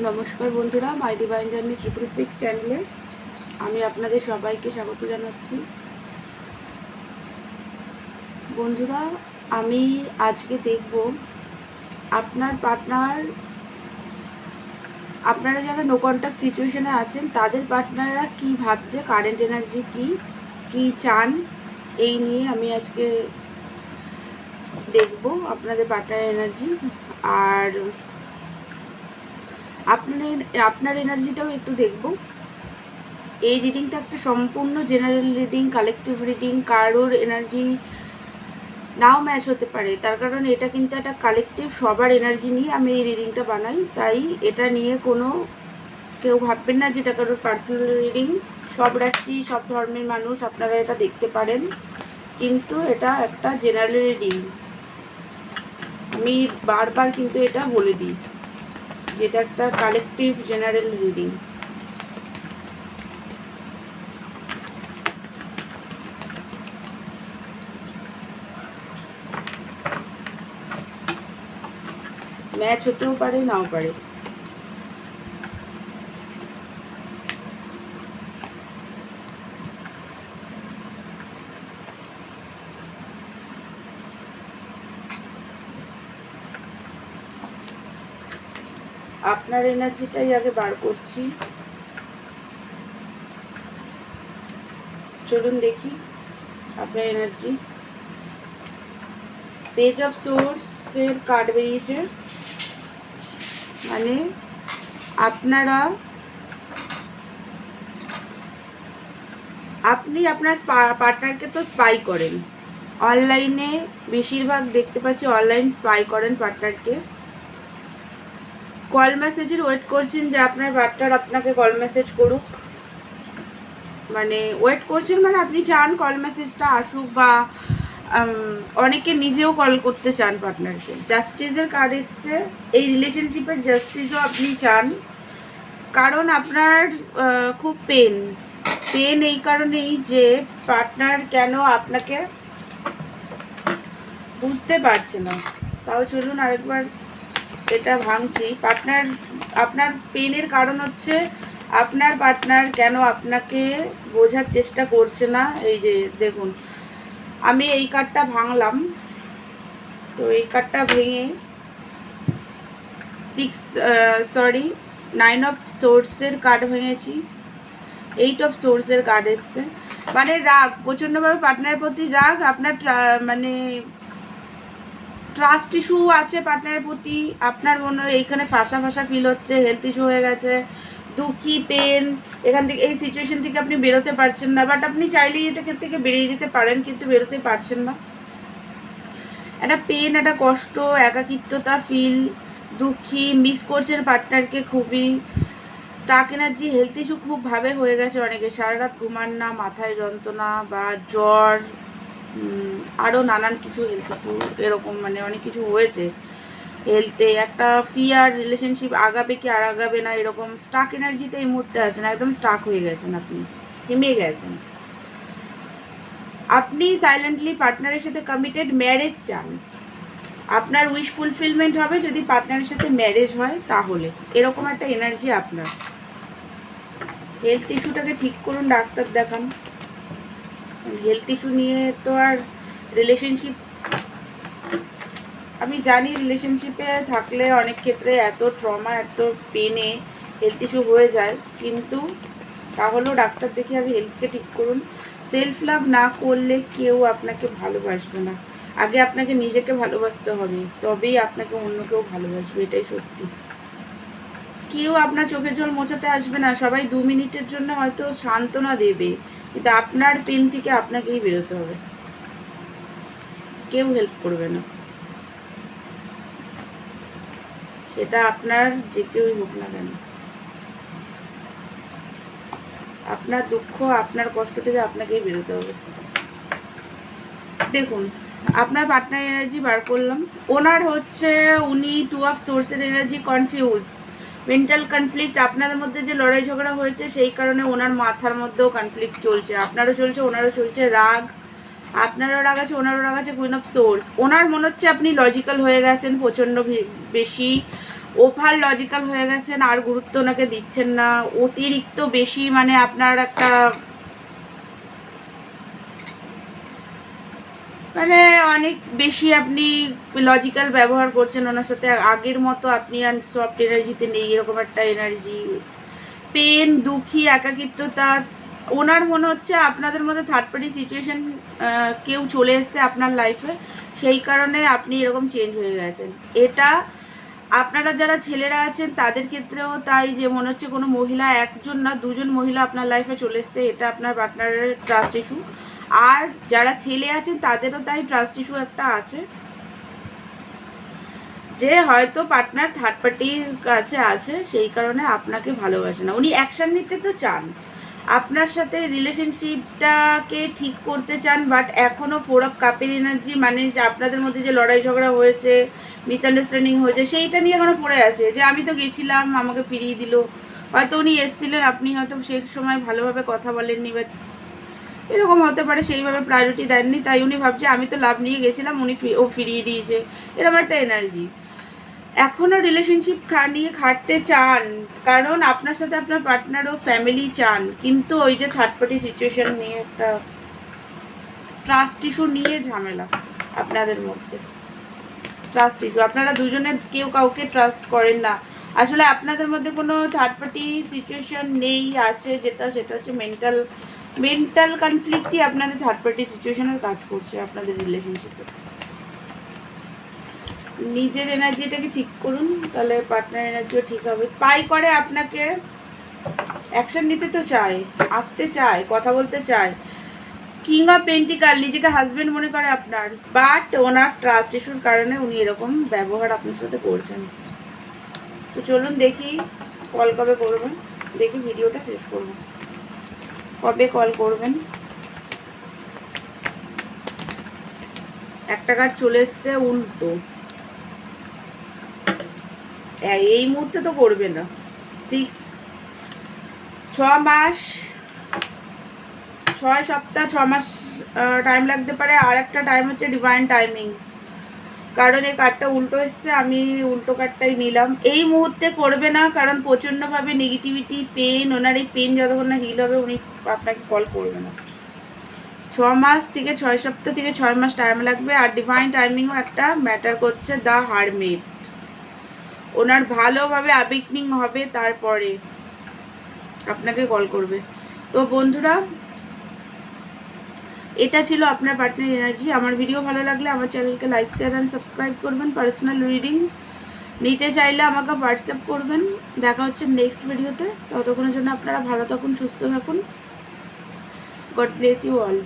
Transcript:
নমস্কার বন্ধুরা, my divine journey triple six চ্যানেলে। আমি আপনাদের সবাইকে স্বাগত জানাচ্ছি। বন্ধুরা, আমি আজকে দেখব আপনার পার্টনার আপনারা যারা নো কন্ট্যাক্ট সিচুয়েশনে আছেন, তাদের পার্টনাররা কি ভাবছে কারেন্ট এনার্জি কি কি চান, এই নিয়ে আমি আজকে দেখব আপনাদের পার্টনার এনার্জি আর আপনার আপনার এনার্জিটাও একটু দেখব। এই রিডিংটা একটা সম্পূর্ণ জেনারেল রিডিং কালেকটিভ রিডিং কারোর এনার্জি নাও ম্যাচ হতে পারে। তার কারণ এটা কিন্তু একটা কালেকটিভ সবার এনার্জি নিয়ে আমি এই রিডিংটা বানাই। তাই এটা নিয়ে কোনো কেউ ভাববেন না যেটা কারোর পার্সোনাল রিডিং সব রাশি, সব ধর্মের মানুষ আপনারা এটা দেখতে পারেন। কিন্তু এটা একটা জেনারেল রিডিং আমি বারবার কিন্তু এটা বলে দিই। যেটা একটা কালেকটিভ জেনারেল রিডিং ম্যাচ হতেও পারে নাও পারে। আপনার এনার্জিটাই আগে বার করছি। চলুন দেখি আপনার এনার্জি। পেজ অফ সোর্সের কার্ড বেরিয়েছে। মানে আপনারা আপনি আপনার পার্টনারকে তো স্পাই করেন। অনলাইনে বেশিরভাগ দেখতে পাচ্ছি অনলাইন স্পাই করেন পার্টনারকে কল মেসেজের ওয়েট করছেন যে আপনার পার্টনার আপনাকে কল মেসেজ করুক। মানে ওয়েট করছেন মানে আপনি চান কল মেসেজটা আসুক বা অনেকে নিজেও কল করতে চান পার্টনারকে জাস্টিসের কার্ড এসছে, এই রিলেশনশিপের জাস্টিসও আপনি চান। কারণ আপনার খুব পেন পেন এই কারণেই যে পার্টনার কেন আপনাকে বুঝতে পারছে না। তাও চলুন আরেকবার এটা ভাঙছি। পার্টনার আপনার পেনের কারণ হচ্ছে আপনার পার্টনার কেন আপনাকে বোঝার চেষ্টা করছে না? এই যে দেখুন, আমি এই কার্ডটা ভাঙলাম। তো এই কার্ডটা ভেঙে সিক্স সরি নাইন অফ সোর্সের কার্ড ভেঙেছি। এইট অফ সোর্সের কার্ড এসছে। মানে রাগ প্রচণ্ডভাবে পার্টনারের প্রতি রাগ, আপনার মানে ট্রাস্ট ইস্যু আছে পার্টনারের প্রতি। আপনার মনে এইখানে ফাঁসা ফাঁসা ফিল হচ্ছে হেলথ ইস্যু হয়ে গেছে, দুঃখী পেন এখান থেকে, এই সিচুয়েশন থেকে আপনি বেরোতে পারছেন না। বাট আপনি চাইলেই এটা থেকে বেরিয়ে যেতে পারেন, কিন্তু বেরোতে পারছেন না। একটা পেন একটা কষ্ট, একাকিত্বতা ফিল দুঃখী মিস করছেন পার্টনারকে খুবই। স্টাক এনার্জি হেলথ ইস্যু খুব ভাবে হয়ে গেছে অনেকে। সারা রাত ঘুমান না, মাথায় যন্ত্রণা বা জ্বর আরও নানান কিছু হেলথ ইস্যু এরকম মানে অনেক কিছু হয়েছে। হেলথে একটা ফিয়ার রিলেশনশিপ আগাবে কি আর আগাবে না, এরকম স্টাক এনার্জিতে এই মুহূর্তে আছেন, একদম স্টাক হয়ে গেছেন আপনি, থেমে গেছেন। আপনি সাইলেন্টলি পার্টনারের সাথে কমিটেড ম্যারেজ চান। আপনার উইশ ফুলফিলমেন্ট হবে যদি পার্টনারের সাথে ম্যারেজ হয় তাহলে। এরকম একটা এনার্জি আপনার। হেলথ ইস্যুটাকে ঠিক করুন, ডাক্তার দেখান। হেলথ ইস্যু নিয়ে তো আর রিলেশনশিপ আমি জানি রিলেশনশিপে থাকলে অনেক ক্ষেত্রে এত ট্রমা এত পেনে হেলথ ইস্যু হয়ে যায়। কিন্তু তাহলেও ডাক্তার দেখে আগে হেলথকে ঠিক করুন। সেলফ লাভ না করলে কেউ আপনাকে ভালোবাসবে না। আগে আপনাকে নিজেকে ভালোবাসতে হবে, তবেই আপনাকে অন্য কেউ ভালোবাসবে, এটাই সত্যি। কেউ আপনার চোখের জল মোছাতে আসবে না, সবাই দু মিনিটের জন্য হয়তো সান্ত্বনা দেবে। কিন্তু আপনার পেন থেকে আপনাকেই বেরোতে হবে। কেউ হেল্প করবে না। সেটা আপনার যে কেউই হোক না কেন। আপনার দুঃখ, আপনার কষ্ট থেকে আপনাকেই বেরোতে হবে। দেখুন, আপনার পার্টনার এনার্জি বার করলাম। ওনার হচ্ছে, উনি টু অফ সোর্সের এনার্জি কনফিউজ মেন্টাল কনফ্লিক্ট আপনাদের মধ্যে যে লড়াই ঝগড়া হয়েছে, সেই কারণে ওনার মাথার মধ্যেও কনফ্লিক্ট চলছে। আপনারও চলছে, ওনারও চলছে রাগ। আপনারও রাগ আছে, ওনারও রাগ আছে কুইন অফ সোর্স ওনার মনে হচ্ছে আপনি লজিক্যাল হয়ে গেছেন, প্রচণ্ড বেশি। ওভার লজিক্যাল হয়ে গেছেন, আর গুরুত্ব ওনাকে দিচ্ছেন না। অতিরিক্ত বেশি মানে আপনার একটা মানে অনেক বেশি আপনি লজিক্যাল ব্যবহার করছেন ওনার সাথে। আগের মতো আপনি আর সফট এনার্জিতে নেই, এরকম একটা এনার্জি পেন দুঃখী, একাকিত্বতা, ওনার মনে হচ্ছে আপনাদের মধ্যে থার্ড পার্টি সিচুয়েশন কেউ চলে এসছে আপনার লাইফে সেই কারণে আপনি এরকম চেঞ্জ হয়ে গেছেন। এটা আপনারা যারা ছেলেরা আছেন, তাদের ক্ষেত্রেও তাই যে মনে হচ্ছে কোনো মহিলা, একজন না দুজন মহিলা আপনার লাইফে চলে এসছে, এটা আপনার পার্টনারের ট্রাস্ট ইস্যু আর যারা ছেলে আছেন, তাদেরও তাই ট্রাস্ট ইস্যু একটা আছে। যে হয়তো পার্টনার থার্ড পার্টির কাছে আছে, সেই কারণে আপনাকে ভালোবাসে না। উনি অ্যাকশন নিতে তো চান। আপনার সাথে রিলেশনশিপটাকে ঠিক করতে চান বাট এখনও ফোর অফ কাপের এনার্জি মানে যে আপনাদের মধ্যে যে লড়াই ঝগড়া হয়েছে মিসআন্ডারস্ট্যান্ডিং হয়েছে, সেইটা নিয়ে এখনও পড়ে আছে। যে আমি তো গেছিলাম, আমাকে ফিরিয়ে দিল। হয়তো উনি এসেছিলেন, আপনি হয়তো সেই সময় ভালোভাবে কথা বলেননি বা এরকম হতে পারে সেইভাবে প্রায়োরিটি দেননি, তাই উনি ভাবছে, আমি তো লাভ নিয়ে গেছিলাম, উনি ও ফিরিয়ে দিয়েছে। এরকম একটা এনার্জি এখনও রিলেশনশিপ নিয়ে খাটতে চান, কারণ আপনার সাথে আপনার পার্টনার ও ফ্যামিলি চান, কিন্তু ওই যে থার্ড পার্টি সিচুয়েশন নিয়ে একটা ট্রাস্ট ইস্যু নিয়ে ঝামেলা আপনাদের মধ্যে। ট্রাস্ট ইস্যু আপনারা দুজনে কেউ কাউকে ট্রাস্ট করেন না। আসলে আপনাদের মধ্যে কোনো থার্ড পার্টি সিচুয়েশন নেই, আছে যেটা, সেটা হচ্ছে মেন্টাল মেন্টাল কনফ্লিক্টই আপনাদের থার্ড পার্টি সিচুয়েশনের কাজ করছে, আপনাদের রিলেশনশিপে নিজের এনার্জিটাকে ঠিক করুন, তাহলে পার্টনার এনার্জিও ঠিক হবে। স্পাই করে আপনাকে অ্যাকশন নিতে তো চায়, আসতে চায়, কথা বলতে চায়। কিং অফ পেন্টিকাল নিজেকে হাজবেন্ড মনে করে আপনার বাট ওনার ট্রাস্ট ইস্যুর কারণে উনি এরকম ব্যবহার আপনার সাথে করছেন। তো চলুন দেখি কল কবে করবেন, দেখি ভিডিওটা শেষ করব। কবে কল করবেন? একটা কার্ড চলে এসছে, উল্টো। এই মুহূর্তে তো করবে না। সিক্স ছ মাস, ছয় সপ্তাহ, ছ মাস টাইম লাগতে পারে। আর একটা টাইম হচ্ছে ডিভাইন টাইমিং কারণ এই কার্ডটা উল্টো এসছে, আমি উল্টো কার্ডটাই নিলাম। এই মুহূর্তে করবে না, কারণ প্রচণ্ডভাবে নেগেটিভিটি পেন ওনার এই পেন যতক্ষণ না হিল হবে, উনি আপনাকে কল করবে না। ছ মাস থেকে ছয় সপ্তাহ থেকে ছয় মাস টাইম লাগবে, আর ডিভাইন টাইমিংও একটা ম্যাটার করছে দ্য হারমেট ওনার ভালোভাবে আবেগনিং হবে, তারপরে আপনাকে কল করবে। তো বন্ধুরা এটা ছিল আপনার পার্টনার এনার্জি আমার ভিডিও ভালো লাগলে আমার চ্যানেলকে লাইক শেয়ার অ্যান্ড সাবস্ক্রাইব করবেন। পার্সোনাল রিডিং নিতে চাইলে আমাকে হোয়াটসঅ্যাপ করবেন। দেখা হচ্ছে নেক্সট ভিডিওতে ততক্ষণের জন্য আপনারা ভালো থাকুন, সুস্থ থাকুন। God bless you all